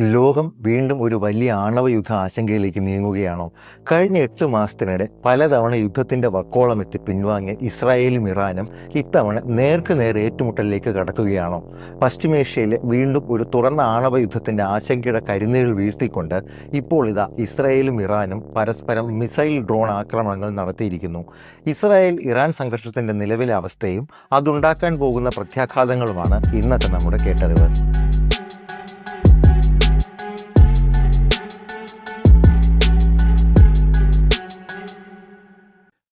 ലോകം വീണ്ടും ഒരു വലിയ ആണവ യുദ്ധ ആശങ്കയിലേക്ക് നീങ്ങുകയാണോ? കഴിഞ്ഞ എട്ട് മാസത്തിനിടെ പലതവണ യുദ്ധത്തിന്റെ വക്കോളം എത്തി പിൻവാങ്ങിയ ഇസ്രായേലും ഇറാനും ഇത്തവണ നേർക്ക് നേർ ഏറ്റുമുട്ടലിലേക്ക് കടക്കുകയാണോ? പശ്ചിമേഷ്യയിലെ വീണ്ടും ഒരു തുറന്ന ആണവ യുദ്ധത്തിന്റെ ആശങ്കയുടെ കരുനീഴിൽ വീഴ്ത്തിക്കൊണ്ട് ഇപ്പോൾ ഇതാ ഇസ്രായേലും ഇറാനും പരസ്പരം മിസൈൽ ഡ്രോൺ ആക്രമണങ്ങൾ നടത്തിയിരിക്കുന്നു. ഇസ്രായേൽ ഇറാൻ സംഘർഷത്തിന്റെ നിലവിലെ അവസ്ഥയും അതുണ്ടാക്കാൻ പോകുന്ന പ്രത്യാഘാതങ്ങളുമാണ് ഇന്നത്തെ നമ്മുടെ കേട്ടറിവ്.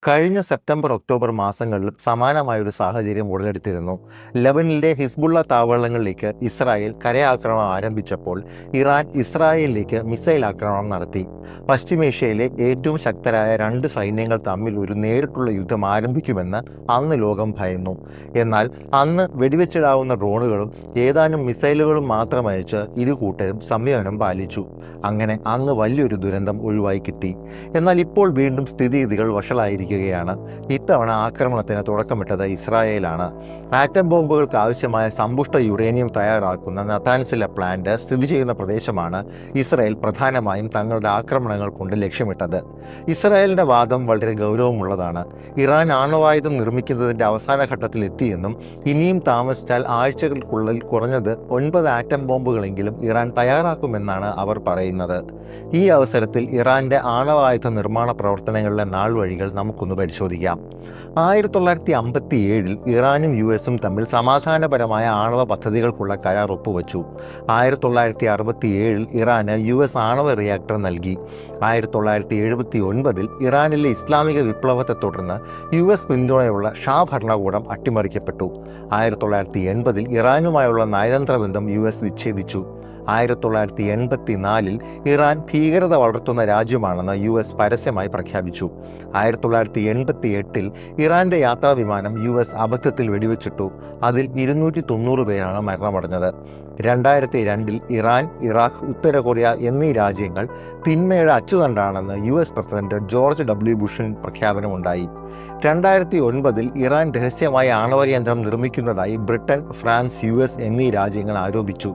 കഴിഞ്ഞ സെപ്റ്റംബർ ഒക്ടോബർ മാസങ്ങളിലും സമാനമായൊരു സാഹചര്യം ഉടലെടുത്തിരുന്നു. ലെബനിലെ ഹിസ്ബുള്ള താവളങ്ങളിലേക്ക് ഇസ്രായേൽ കരയാക്രമണം ആരംഭിച്ചപ്പോൾ ഇറാൻ ഇസ്രായേലിലേക്ക് മിസൈൽ ആക്രമണം നടത്തി. പശ്ചിമേഷ്യയിലെ ഏറ്റവും ശക്തരായ രണ്ട് സൈന്യങ്ങൾ തമ്മിൽ ഒരു നേരിട്ടുള്ള യുദ്ധം ആരംഭിക്കുമെന്ന് അന്ന് ലോകം ഭയന്നു. എന്നാൽ അന്ന് വെടിവെച്ചിടാവുന്ന ഡ്രോണുകളും ഏതാനും മിസൈലുകളും മാത്രം അയച്ച് ഇരു കൂട്ടരും സംയമനം പാലിച്ചു. അങ്ങനെ അന്ന് വലിയൊരു ദുരന്തം ഒഴിവായി കിട്ടി. എന്നാൽ ഇപ്പോൾ വീണ്ടും സ്ഥിതിഗതികൾ വഷളായിരിക്കുകയാണ് ഇത്തവണ ആക്രമണത്തിന് തുടക്കമിട്ടത് ഇസ്രായേലാണ്. ആറ്റം ബോംബുകൾക്ക് ആവശ്യമായ സമ്പുഷ്ട യുറേനിയം തയ്യാറാക്കുന്ന നത്താൻസിലെ പ്ലാന്റ് സ്ഥിതി ചെയ്യുന്ന പ്രദേശമാണ് ഇസ്രായേൽ പ്രധാനമായും തങ്ങളുടെ ആക്രമണങ്ങൾ കൊണ്ട് ലക്ഷ്യമിട്ടത്. ഇസ്രായേലിന്റെ വാദം വളരെ ഗൗരവമുള്ളതാണ്. ഇറാൻ ആണവായുധം നിർമ്മിക്കുന്നതിന്റെ അവസാന ഘട്ടത്തിൽ എത്തിയെന്നും ഇനിയും താമസിച്ചാൽ ആഴ്ചകൾക്കുള്ളിൽ കുറഞ്ഞത് ഒൻപത് ആറ്റം ബോംബുകളെങ്കിലും ഇറാൻ തയ്യാറാക്കുമെന്നാണ് അവർ പറയുന്നത്. ഈ അവസരത്തിൽ ഇറാന്റെ ആണവായുധ നിർമ്മാണ പ്രവർത്തനങ്ങളിലെ നാൾ വഴികൾ നമുക്കൊന്ന് പരിശോധിക്കാം. ആയിരത്തി തൊള്ളായിരത്തി അമ്പത്തി ഏഴിൽ ഇറാനും യു എസും തമ്മിൽ സമാധാനപരമായ ആണവ പദ്ധതികൾക്കുള്ള കരാർ ഒപ്പുവച്ചു. ആയിരത്തി തൊള്ളായിരത്തി അറുപത്തി ഏഴിൽ ഇറാന് യു എസ് ആണവ റിയാക്ടർ നൽകി. ആയിരത്തി തൊള്ളായിരത്തി എഴുപത്തി ഒൻപതിൽ ഇറാനിലെ ഇസ്ലാമിക വിപ്ലവത്തെ തുടർന്ന് യു എസ് പിന്തുണയുള്ള ഷാ ഭരണകൂടം അട്ടിമറിക്കപ്പെട്ടു. ആയിരത്തി തൊള്ളായിരത്തി എൺപതിൽ ഇറാനുമായുള്ള നയതന്ത്ര ബന്ധം യു എസ് വിച്ഛേദിച്ചു. ആയിരത്തി തൊള്ളായിരത്തി എൺപത്തി നാലിൽ ഇറാൻ ഭീകരത വളർത്തുന്ന രാജ്യമാണെന്ന് യു എസ് പരസ്യമായി പ്രഖ്യാപിച്ചു. ആയിരത്തി തൊള്ളായിരത്തി എൺപത്തി എട്ടിൽ ഇറാന്റെ യാത്രാ വിമാനം യു എസ് അബദ്ധത്തിൽ വെടിവെച്ചിട്ടു. അതിൽ ഇരുന്നൂറ്റി തൊണ്ണൂറ് പേരാണ് മരണമടഞ്ഞത്. രണ്ടായിരത്തി രണ്ടിൽ ഇറാൻ ഇറാഖ് ഉത്തര കൊറിയ എന്നീ രാജ്യങ്ങൾ തിന്മയുടെ അച്ചുതണ്ടാണെന്ന് U S president George W ബുഷിൻ പ്രഖ്യാപനമുണ്ടായി. രണ്ടായിരത്തി ഒൻപതിൽ ഇറാൻ രഹസ്യമായ ആണവ കേന്ദ്രം നിർമ്മിക്കുന്നതായി ബ്രിട്ടൻ ഫ്രാൻസ് യു എന്നീ രാജ്യങ്ങൾ ആരോപിച്ചു.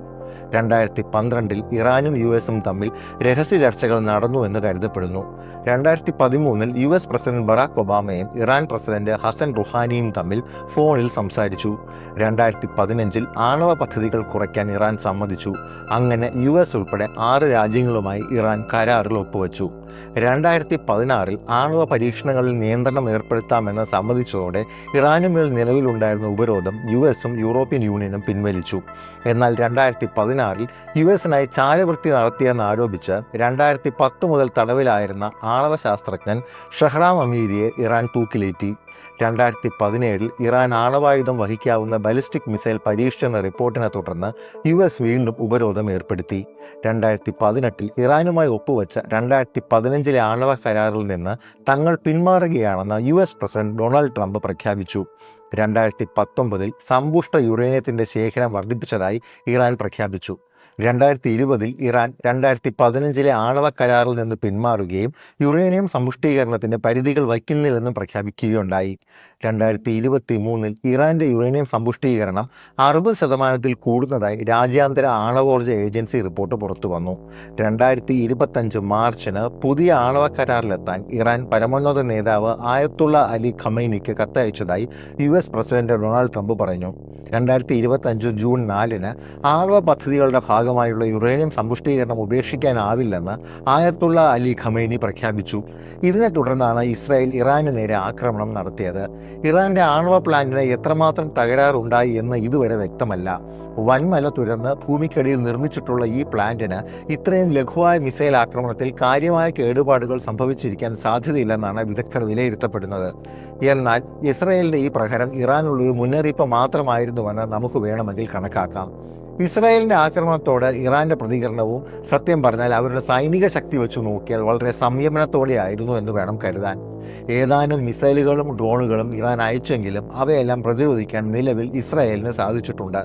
രണ്ടായിരത്തി പന്ത്രണ്ടിൽ ഇറാനും യു എസും തമ്മിൽ രഹസ്യ ചർച്ചകൾ നടന്നു എന്ന് കരുതപ്പെടുന്നു. രണ്ടായിരത്തി പതിമൂന്നിൽ യു എസ് പ്രസിഡന്റ് ബറാക് ഒബാമയും ഇറാൻ പ്രസിഡന്റ് ഹസൻ റുഹാനിയും തമ്മിൽ ഫോണിൽ സംസാരിച്ചു. രണ്ടായിരത്തി പതിനഞ്ചിൽ ആണവ പദ്ധതികൾ കുറയ്ക്കാൻ ഇറാൻ സമ്മതിച്ചു. അങ്ങനെ യു എസ് ഉൾപ്പെടെ ആറ് രാജ്യങ്ങളുമായി ഇറാൻ കരാറിൽ ഒപ്പുവച്ചു. രണ്ടായിരത്തി പതിനാറിൽ ആണവ പരീക്ഷണങ്ങളിൽ നിയന്ത്രണം ഏർപ്പെടുത്താമെന്ന് സമ്മതിച്ചതോടെ ഇറാനുമേൽ നിലവിലുണ്ടായിരുന്ന ഉപരോധം യു എസും യൂറോപ്യൻ യൂണിയനും പിൻവലിച്ചു. എന്നാൽ രണ്ടായിരത്തി പതിനാറിൽ യു എസിനായി ചാരവൃത്തി നടത്തിയെന്ന് ആരോപിച്ച് രണ്ടായിരത്തി പത്ത് മുതൽ തടവിലായിരുന്ന ആണവ ശാസ്ത്രജ്ഞൻ ഷഹ്റാം അമീരിയെ ഇറാൻ തൂക്കിലേറ്റി. രണ്ടായിരത്തി പതിനേഴിൽ ഇറാൻ ആണവായുധം വഹിക്കാവുന്ന ബലിസ്റ്റിക് മിസൈൽ പരീക്ഷിച്ചെന്ന റിപ്പോർട്ടിനെ തുടർന്ന് യു എസ് വീണ്ടും ഉപരോധം ഏർപ്പെടുത്തി. രണ്ടായിരത്തി പതിനെട്ടിൽ ഇറാനുമായി ഒപ്പുവെച്ച രണ്ടായിരത്തി പതിനഞ്ചിലെ ആണവ കരാറിൽ നിന്ന് തങ്ങൾ പിന്മാറുകയാണെന്ന് U S president Donald Trump പ്രഖ്യാപിച്ചു. രണ്ടായിരത്തി പത്തൊമ്പതിൽ സമ്പുഷ്ട യുറേനിയത്തിന്റെ ശേഖരം വർദ്ധിപ്പിച്ചതായി ഇറാൻ പ്രഖ്യാപിച്ചു. രണ്ടായിരത്തി ഇരുപതിൽ ഇറാൻ രണ്ടായിരത്തി പതിനഞ്ചിലെ ആണവ കരാറിൽ നിന്ന് പിന്മാറുകയും യുറേനിയം സമ്പുഷ്ടീകരണത്തിന് പരിധികൾ വയ്ക്കുന്നില്ലെന്നും പ്രഖ്യാപിക്കുകയുണ്ടായി. രണ്ടായിരത്തി ഇരുപത്തി മൂന്നിൽ ഇറാന്റെ യുറേനിയം സമ്പുഷ്ടീകരണം അറുപത് ശതമാനത്തിൽ കൂടുന്നതായി രാജ്യാന്തര ആണവോർജ ഏജൻസി റിപ്പോർട്ട് പുറത്തു വന്നു രണ്ടായിരത്തി ഇരുപത്തഞ്ച് മാർച്ചിന് പുതിയ ആണവ കരാറിലെത്താൻ ഇറാൻ പരമോന്നത നേതാവ് ആയത്തുള്ള അലി ഖമൈനിക്ക് കത്തയച്ചതായി U S president Donald Trump പറഞ്ഞു. രണ്ടായിരത്തി ഇരുപത്തഞ്ച് ജൂൺ നാലിന് ആണവ പദ്ധതികളുടെ ഭാഗമായുള്ള യുറേനിയം സമ്പുഷ്ടീകരണം ഉപേക്ഷിക്കാനാവില്ലെന്ന് ആയത്തുള്ള അലി ഖമൈനി പ്രഖ്യാപിച്ചു. ഇതിനെ തുടർന്നാണ് ഇസ്രായേൽ ഇറാന് നേരെ ആക്രമണം നടത്തിയത്. ഇറാന്റെ ആണവ പ്ലാന്റിന് എത്രമാത്രം തകരാറുണ്ടായി എന്ന് ഇതുവരെ വ്യക്തമല്ല. വൻമല തുരന്ന് ഭൂമിക്കടിയിൽ നിർമ്മിച്ചിട്ടുള്ള ഈ പ്ലാന്റിന് ഇത്രയും ലഘുവായ മിസൈൽ ആക്രമണത്തിൽ കാര്യമായ കേടുപാടുകൾ സംഭവിച്ചിരിക്കാൻ സാധ്യതയില്ലെന്നാണ് വിദഗ്ധർ വിലയിരുത്തപ്പെടുന്നത്. എന്നാൽ ഇസ്രായേലിന്റെ ഈ പ്രഹരം ഇറാനുള്ളൊരു മുന്നറിയിപ്പ് മാത്രമായിരുന്നുവെന്ന് നമുക്ക് വേണമെങ്കിൽ കണക്കാക്കാം. ഇസ്രായേലിന്റെ ആക്രമണത്തോട് ഇറാന്റെ പ്രതികരണവും സത്യം പറഞ്ഞാൽ അവരുടെ സൈനിക ശക്തി വെച്ച് നോക്കിയാൽ വളരെ സംയമനത്തോടെ ആയിരുന്നു എന്ന് വേണം കരുതാൻ. ഏതാനും മിസൈലുകളും ഡ്രോണുകളും ഇറാൻ അയച്ചെങ്കിലും അവയെല്ലാം പ്രതിരോധിക്കാൻ നിലവിൽ ഇസ്രായേലിന് സാധിച്ചിട്ടുണ്ട്.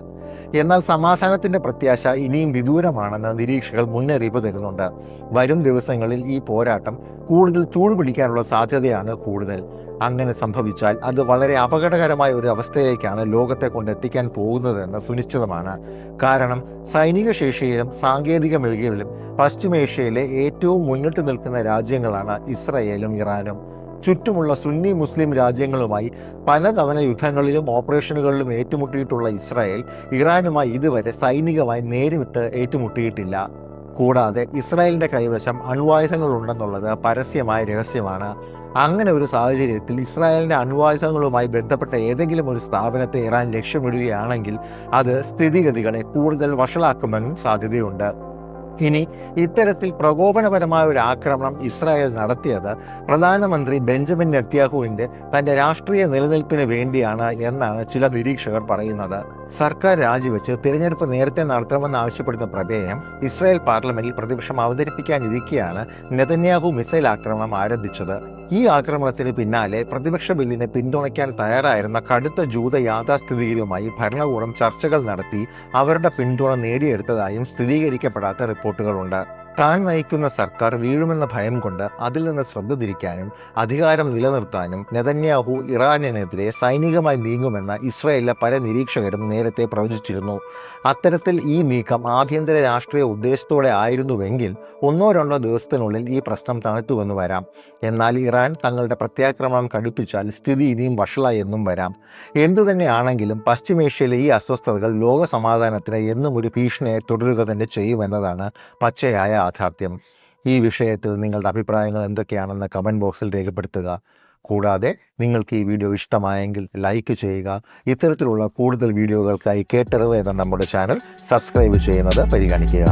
എന്നാൽ സമാധാനത്തിന്റെ പ്രത്യാശ ഇനിയും വിദൂരമാണെന്ന് നിരീക്ഷകർ മുന്നറിയിപ്പ് തരുന്നുണ്ട്. വരും ദിവസങ്ങളിൽ ഈ പോരാട്ടം കൂടുതൽ ചൂടുപിടിക്കാനുള്ള സാധ്യതയാണ് കൂടുതൽ. അങ്ങനെ സംഭവിച്ചാൽ അത് വളരെ അപകടകരമായ ഒരു അവസ്ഥയിലേക്കാണ് ലോകത്തെ കൊണ്ടെത്തിക്കാൻ പോകുന്നതെന്ന് സുനിശ്ചിതമാണ്. കാരണം സൈനിക ശേഷിയിലും സാങ്കേതിക മികവിലും പശ്ചിമേഷ്യയിലെ ഏറ്റവും മുന്നിട്ട് നിൽക്കുന്ന രാജ്യങ്ങളാണ് ഇസ്രയേലും ഇറാനും. ചുറ്റുമുള്ള സുന്നി മുസ്ലിം രാജ്യങ്ങളുമായി പലതവണ യുദ്ധങ്ങളിലും ഓപ്പറേഷനുകളിലും ഏറ്റുമുട്ടിയിട്ടുള്ള ഇസ്രായേൽ ഇറാനുമായി ഇതുവരെ സൈനികമായി നേരിട്ട് ഏറ്റുമുട്ടിയിട്ടില്ല. കൂടാതെ ഇസ്രായേലിന്റെ കൈവശം അണ്വായുധങ്ങളുണ്ടെന്നുള്ളത് പരസ്യമായ രഹസ്യമാണ്. അങ്ങനെ ഒരു സാഹചര്യത്തിൽ ഇസ്രായേലിന്റെ അണ്വായുധങ്ങളുമായി ബന്ധപ്പെട്ട ഏതെങ്കിലും ഒരു സ്ഥാപനത്തെ ഇറാൻ ലക്ഷ്യമിടുകയാണെങ്കിൽ അത് സ്ഥിതിഗതികളെ കൂടുതൽ വഷളാക്കുമെന്നും സാധ്യതയുണ്ട്. ഇനി ഇത്തരത്തിൽ പ്രകോപനപരമായ ഒരു ആക്രമണം ഇസ്രായേൽ നടത്തിയത് പ്രധാനമന്ത്രി ബെഞ്ചമിൻ നെത്യാഹുവിന്റെ തന്റെ രാഷ്ട്രീയ നിലനിൽപ്പിന് വേണ്ടിയാണ് എന്നാണ് ചില നിരീക്ഷകർ പറയുന്നത്. സർക്കാർ രാജിവെച്ച് തിരഞ്ഞെടുപ്പ് നേരത്തെ നടത്തണമെന്ന് ആവശ്യപ്പെടുന്ന പ്രമേയം ഇസ്രായേൽ പാർലമെന്റിൽ പ്രതിപക്ഷം അവതരിപ്പിക്കാനിരിക്കെയാണ് നെതന്യാഹു മിസൈൽ ആക്രമണം ആരംഭിച്ചത്. ഈ ആക്രമണത്തിന് പിന്നാലെ പ്രതിപക്ഷ ബില്ലിനെ പിന്തുണയ്ക്കാൻ തയ്യാറായിരുന്ന കടുത്ത ജൂത യാഥാസ്ഥിതികരുമായി ഭരണകൂടം ചർച്ചകൾ നടത്തി അവരുടെ പിന്തുണ നേടിയെടുത്തതായും സ്ഥിരീകരിക്കപ്പെടാത്ത റിപ്പോർട്ടുകളുണ്ട്. താൻ നയിക്കുന്ന സർക്കാർ വീഴുമെന്ന ഭയം കൊണ്ട് അതിൽ നിന്ന് ശ്രദ്ധ തിരിക്കാനും അധികാരം നിലനിർത്താനും നെതന്യാഹു ഇറാനിനെതിരെ സൈനികമായി നീങ്ങുമെന്ന ഇസ്രയേലിലെ പല നിരീക്ഷകരും നേരത്തെ പ്രവചിച്ചിരുന്നു. അത്തരത്തിൽ ഈ നീക്കം ആഭ്യന്തര രാഷ്ട്രീയ ഉദ്ദേശത്തോടെ ആയിരുന്നുവെങ്കിൽ ഒന്നോ രണ്ടോ ദിവസത്തിനുള്ളിൽ ഈ പ്രശ്നം തണുത്തുവെന്ന് വരാം. എന്നാൽ ഇറാൻ തങ്ങളുടെ പ്രത്യാക്രമണം കടുപ്പിച്ചാൽ സ്ഥിതി ഇനിയും വഷളായി എന്നും വരാം. എന്തു തന്നെയാണെങ്കിലും പശ്ചിമേഷ്യയിലെ ഈ അസ്വസ്ഥതകൾ ലോക സമാധാനത്തിന് എന്നും ഒരു ഭീഷണിയെ തുടരുക തന്നെ ചെയ്യുമെന്നതാണ് പച്ചയായ യാഥാർത്ഥ്യം. ഈ വിഷയത്തിൽ നിങ്ങളുടെ അഭിപ്രായങ്ങൾ എന്തൊക്കെയാണെന്ന് കമന്റ് ബോക്സിൽ രേഖപ്പെടുത്തുക. കൂടാതെ നിങ്ങൾക്ക് ഈ വീഡിയോ ഇഷ്ടമായെങ്കിൽ ലൈക്ക് ചെയ്യുക. ഇത്തരത്തിലുള്ള കൂടുതൽ വീഡിയോകൾക്കായി കേട്ടറിവ് എന്ന നമ്മുടെ ചാനൽ സബ്സ്ക്രൈബ് ചെയ്യുന്നത് പരിഗണിക്കുക.